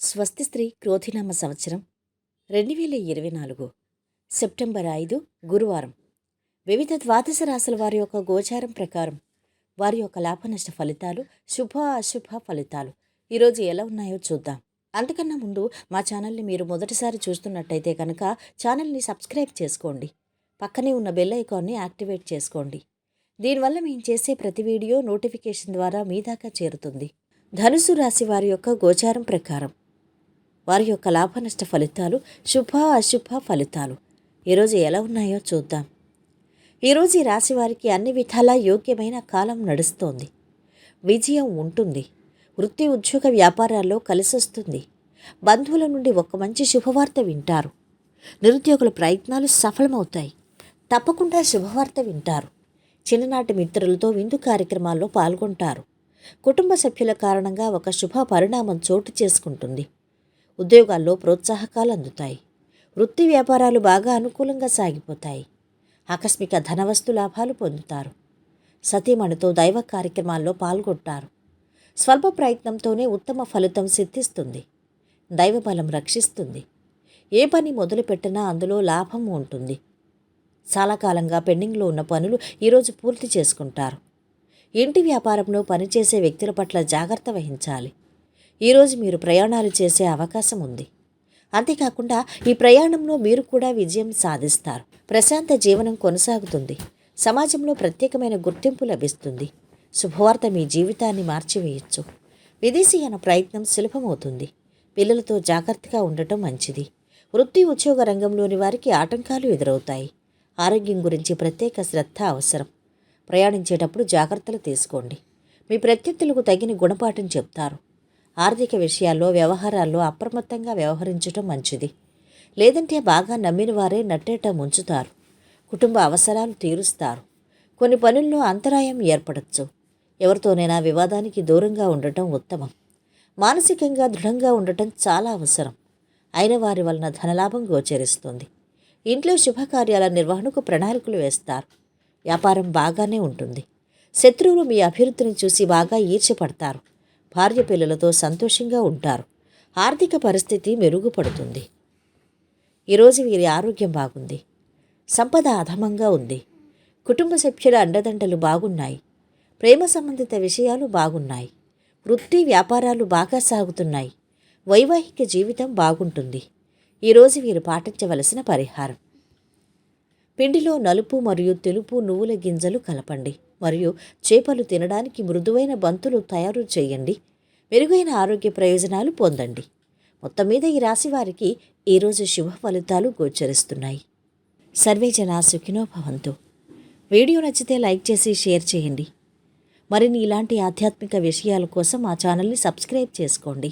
స్వస్తి స్త్రీ క్రోధినామ సంవత్సరం రెండు వేల ఇరవై నాలుగు సెప్టెంబర్ ఐదు గురువారం. వివిధ ద్వాదశ రాశుల వారి యొక్క గోచారం ప్రకారం వారి యొక్క లాభనష్ట ఫలితాలు శుభ అశుభ ఫలితాలు. ఈరోజు ఎలా ఉన్నాయో చూద్దాం. అంతకన్నా ముందు మా ఛానల్ని మీరు మొదటిసారి చూస్తున్నట్టయితే కనుక ఛానల్ని సబ్స్క్రైబ్ చేసుకోండి. పక్కనే ఉన్న బెల్ ఐకాన్ని యాక్టివేట్ చేసుకోండి. దీనివల్ల మేము చేసే ప్రతి వీడియో నోటిఫికేషన్ ద్వారా మీ దాకా చేరుతుంది. ధనుసు రాశి వారి యొక్క గోచారం ప్రకారం వారి యొక్క లాభనష్ట ఫలితాలు శుభ అశుభ ఫలితాలు ఈరోజు ఎలా ఉన్నాయో చూద్దాం. ఈరోజు ఈ రాశి వారికి అన్ని విధాలా యోగ్యమైన కాలం నడుస్తోంది. విజయం ఉంటుంది. వృత్తి ఉద్యోగ వ్యాపారాల్లో కలిసొస్తుంది. బంధువుల నుండి ఒక మంచి శుభవార్త వింటారు. నిరుద్యోగుల ప్రయత్నాలు సఫలమవుతాయి. తప్పకుండా శుభవార్త వింటారు. చిన్ననాటి మిత్రులతో విందు కార్యక్రమాల్లో పాల్గొంటారు. కుటుంబ సభ్యుల కారణంగా ఒక శుభ పరిణామం చోటు చేసుకుంటుంది. ఉద్యోగాల్లో ప్రోత్సాహకాలు అందుతాయి వృత్తి వ్యాపారాలు బాగా అనుకూలంగా సాగిపోతాయి. ఆకస్మిక ధనవస్తు లాభాలు పొందుతారు. సతీమణితో దైవ కార్యక్రమాల్లో పాల్గొంటారు. స్వల్ప ప్రయత్నంతోనే ఉత్తమ ఫలితం సిద్ధిస్తుంది. దైవబలం రక్షిస్తుంది. ఏ పని మొదలుపెట్టినా అందులో లాభం ఉంటుంది. చాలా కాలంగా పెండింగ్లో ఉన్న పనులు ఈరోజు పూర్తి చేసుకుంటారు. ఇంటి వ్యాపారంలో పనిచేసే వ్యక్తుల పట్ల జాగ్రత్త వహించాలి. ఈరోజు మీరు ప్రయాణాలు చేసే అవకాశం ఉంది. అంతేకాకుండా ఈ ప్రయాణంలో మీరు కూడా విజయం సాధిస్తారు. ప్రశాంత జీవనం కొనసాగుతుంది. సమాజంలో ప్రత్యేకమైన గుర్తింపు లభిస్తుంది. శుభవార్త మీ జీవితాన్ని మార్చివేయచ్చు. విదేశీయన ప్రయత్నం సులభమవుతుంది. పిల్లలతో జాగ్రత్తగా ఉండటం మంచిది. వృత్తి ఉద్యోగ రంగంలోని వారికి ఆటంకాలు ఎదురవుతాయి. ఆరోగ్యం గురించి ప్రత్యేక శ్రద్ధ అవసరం. ప్రయాణించేటప్పుడు జాగ్రత్తలు తీసుకోండి. మీ ప్రత్యర్థులకు తగిన గుణపాఠం చెప్తారు. ఆర్థిక విషయాల్లో వ్యవహారాల్లో అప్రమత్తంగా వ్యవహరించడం మంచిది. లేదంటే బాగా నమ్మిన వారే నట్టేట ముంచుతారు. కుటుంబ అవసరాలు తీరుస్తారు. కొన్ని పనుల్లో అంతరాయం ఏర్పడచ్చు. ఎవరితోనైనా వివాదానికి దూరంగా ఉండటం ఉత్తమం. మానసికంగా దృఢంగా ఉండటం చాలా అవసరం. అయిన వారి వలన ధనలాభం గోచరిస్తుంది. ఇంట్లో శుభకార్యాల నిర్వహణకు ప్రణాళికలు వేస్తారు. వ్యాపారం బాగానే ఉంటుంది. శత్రువులు మీ అభివృద్ధిని చూసి బాగా ఈర్చపడతారు. భార్య పిల్లలతో సంతోషంగా ఉంటారు. ఆర్థిక పరిస్థితి మెరుగుపడుతుంది. ఈరోజు వీరి ఆరోగ్యం బాగుంది. సంపద అధమంగా ఉంది. కుటుంబ సభ్యుల అండదండలు బాగున్నాయి. ప్రేమ సంబంధిత విషయాలు బాగున్నాయి. వృత్తి వ్యాపారాలు బాగా సాగుతున్నాయి. వైవాహిక జీవితం బాగుంటుంది. ఈరోజు వీరు పాటించవలసిన పరిహారం. పిండిలో నలుపు మరియు తెలుపు నువ్వుల గింజలు కలపండి మరియు చేపలు తినడానికి మృదువైన బంతులు తయారు చేయండి. మెరుగైన ఆరోగ్య ప్రయోజనాలు పొందండి. మొత్తం మీద ఈ రాశి వారికి ఈరోజు శుభ ఫలితాలు గోచరిస్తున్నాయి. సర్వే జనా సుఖినో భవంతు. వీడియో నచ్చితే లైక్ చేసి షేర్ చేయండి. మరిన్ని ఇలాంటి ఆధ్యాత్మిక విషయాల కోసం మా ఛానల్ని సబ్స్క్రైబ్ చేసుకోండి.